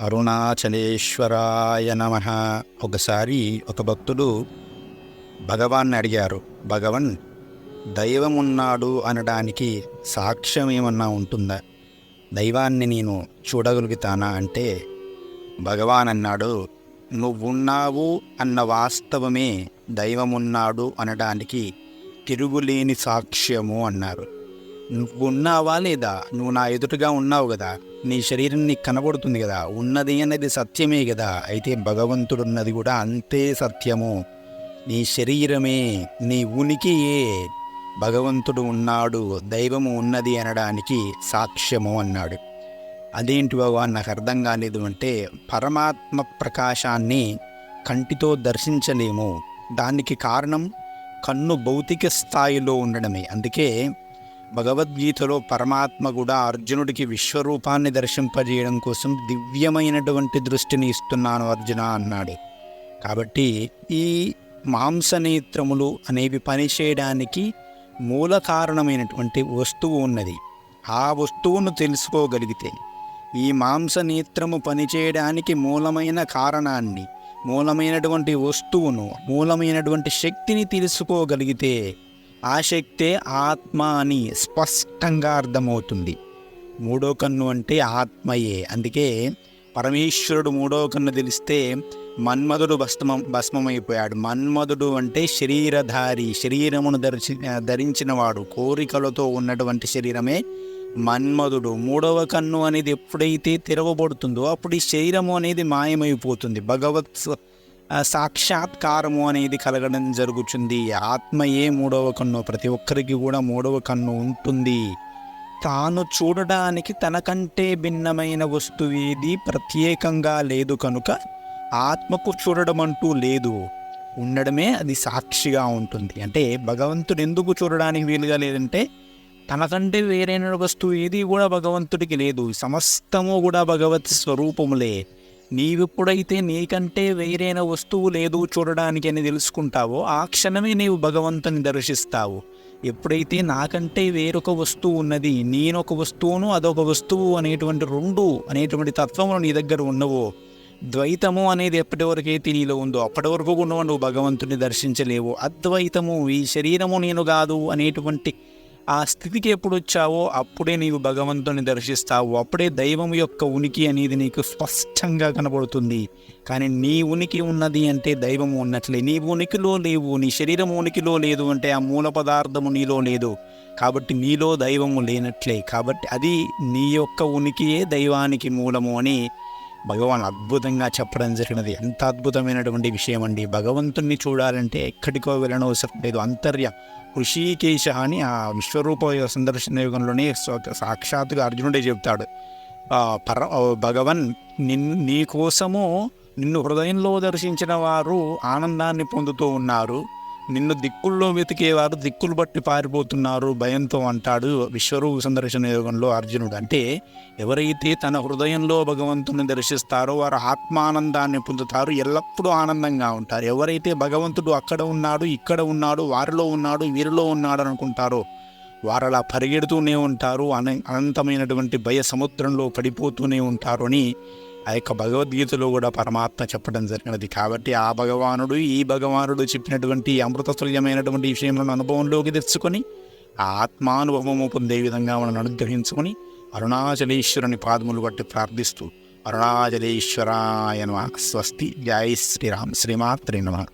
అరుణాచలేశ్వరాయ నమ. ఒకసారి ఒక భక్తుడు భగవాన్ని అడిగారు భగవన్ దైవమున్నాడు అనడానికి సాక్ష్యం ఏమన్నా ఉంటుందా? దైవాన్ని నేను చూడగలుగుతానా? అంటే భగవాన్ అన్నాడు నువ్వున్నావు అన్న వాస్తవమే దైవమున్నాడు అనడానికి తిరుగులేని సాక్ష్యము అన్నారు. నువ్వు ఉన్నావా లేదా? నువ్వు నా ఎదుటగా ఉన్నావు కదా. నీ శరీరం నీకు కనబడుతుంది కదా. ఉన్నది అనేది సత్యమే కదా. అయితే భగవంతుడు ఉన్నది కూడా అంతే సత్యము. నీ శరీరమే నీ ఉనికియే భగవంతుడు ఉన్నాడు దైవము ఉన్నది అనడానికి సాక్ష్యము అన్నాడు. అదేంటి భగవాన్ నాకు అర్థం కాలేదు అంటే పరమాత్మ ప్రకాశాన్ని కంటితో దర్శించలేము. దానికి కారణం కన్ను భౌతిక స్థాయిలో ఉండడమే. అందుకే భగవద్గీతలో పరమాత్మ కూడా అర్జునుడికి విశ్వరూపాన్ని దర్శింపజేయడం కోసం దివ్యమైనటువంటి దృష్టిని ఇస్తున్నాను అర్జున అన్నాడు. కాబట్టి ఈ మాంసనేత్రములు అనేవి పనిచేయడానికి మూల కారణమైనటువంటి వస్తువు ఉన్నది. ఆ వస్తువును తెలుసుకోగలిగితే ఈ మాంసనేత్రము పనిచేయడానికి మూలమైన కారణాన్ని మూలమైనటువంటి వస్తువును మూలమైనటువంటి శక్తిని తెలుసుకోగలిగితే ఆసక్తే ఆత్మ అని స్పష్టంగా అర్థమవుతుంది. మూడో కన్ను అంటే ఆత్మయే. అందుకే పరమేశ్వరుడు మూడో కన్ను తెలిస్తే మన్మధుడు భస్మం భస్మమైపోయాడు. మన్మధుడు అంటే శరీరధారి శరీరమును ధరించి ధరించినవాడు. కోరికలతో ఉన్నటువంటి శరీరమే మన్మధుడు. మూడవ కన్ను అనేది ఎప్పుడైతే తెరవబడుతుందో అప్పుడు ఈ శరీరము అనేది మాయమైపోతుంది. భగవత్ సాక్షాత్కారము అనేది కలగడం జరుగుతుంది ఆత్మయే మూడవ కన్ను. ప్రతి ఒక్కరికి కూడా మూడవ కన్ను ఉంటుంది. తాను చూడడానికి తనకంటే భిన్నమైన వస్తువు ఏది? ప్రత్యేకంగా లేదు కనుక ఆత్మకు చూడడం అంటూ లేదు. ఉండడమే అది సాక్షిగా ఉంటుంది. అంటే భగవంతుడు ఎందుకు చూడడానికి వీలుగా లేదంటే తనకంటే వేరైన వస్తువు ఏది కూడా భగవంతుడికి లేదు. సమస్తము కూడా భగవత్ స్వరూపములే. నీవెప్పుడైతే నీకంటే వేరైన వస్తువు లేదు చూడడానికి అని తెలుసుకుంటావో ఆ క్షణమే నీవు భగవంతుని దర్శిస్తావు. ఎప్పుడైతే నాకంటే వేరొక వస్తువు ఉన్నది నేనొక వస్తువును అదొక వస్తువు అనేటువంటి రెండు అనేటువంటి తత్వములు నీ దగ్గర ఉన్నవో ద్వైతము అనేది ఎప్పటి వరకైతే నీలో ఉందో అప్పటి వరకు కూడా నువ్వు భగవంతుని దర్శించలేవు. అద్వైతము ఈ శరీరము నేను కాదు అనేటువంటి ఆ స్థితికి ఎప్పుడు వచ్చావో అప్పుడే నీవు భగవంతుని దర్శిస్తావు. అప్పుడే దైవం యొక్క ఉనికి అనేది నీకు స్పష్టంగా కనబడుతుంది. కానీ నీ ఉనికి ఉన్నది అంటే దైవం ఉన్నట్లే. నీ ఉనికిలో లేవు నీ శరీరం ఉనికిలో లేదు అంటే ఆ మూల పదార్థము నీలో లేదు. కాబట్టి నీలో దైవము లేనట్లే. కాబట్టి అది నీ యొక్క ఉనికియే దైవానికి మూలము అని భగవాన్ అద్భుతంగా చెప్పడం జరిగినది. ఎంత అద్భుతమైనటువంటి విషయం అండి భగవంతుణ్ణి చూడాలంటే ఎక్కడికో వెళ్ళనవసరం లేదు. అంతర్య ఋషికేశ అని ఆ విశ్వరూప సందర్శన యుగంలోనే సాక్షాత్తుగా అర్జునుడే చెప్తాడు పర భగవన్ నిన్ నీ కోసము నిన్ను హృదయంలో దర్శించిన వారు ఆనందాన్ని పొందుతూ ఉన్నారు. నిన్ను దిక్కుల్లో వెతికేవారు దిక్కులు బట్టి పారిపోతున్నారు భయంతో అంటాడు విశ్వరూప సందర్శన యోగంలో అర్జునుడు. అంటే ఎవరైతే తన హృదయంలో భగవంతుని దర్శిస్తారో వారు ఆత్మానందాన్ని పొందుతారు ఎల్లప్పుడూ ఆనందంగా ఉంటారు. ఎవరైతే భగవంతుడు అక్కడ ఉన్నాడు ఇక్కడ ఉన్నాడు వారిలో ఉన్నాడు వీరిలో ఉన్నాడు అనుకుంటారో వారు అలా పరిగెడుతూనే ఉంటారు అన అనంతమైనటువంటి భయ సముద్రంలో పడిపోతూనే ఉంటారు అని ఆ యొక్క భగవద్గీతలో కూడా పరమాత్మ చెప్పడం జరిగినది. కాబట్టి ఆ భగవానుడు ఈ భగవానుడు చెప్పినటువంటి అమృతతుల్యమైనటువంటి విషయములను అనుభవంలోకి తెచ్చుకొని ఆ ఆత్మానుభవము పొందే విధంగా మనం అనుగ్రహించుకొని అరుణాచలేశ్వరుని పాదములు బట్టి ప్రార్థిస్తూ అరుణాచలేశ్వరాయ నమ. స్వస్తి. జై శ్రీరామ్. శ్రీమాత్రి నమ.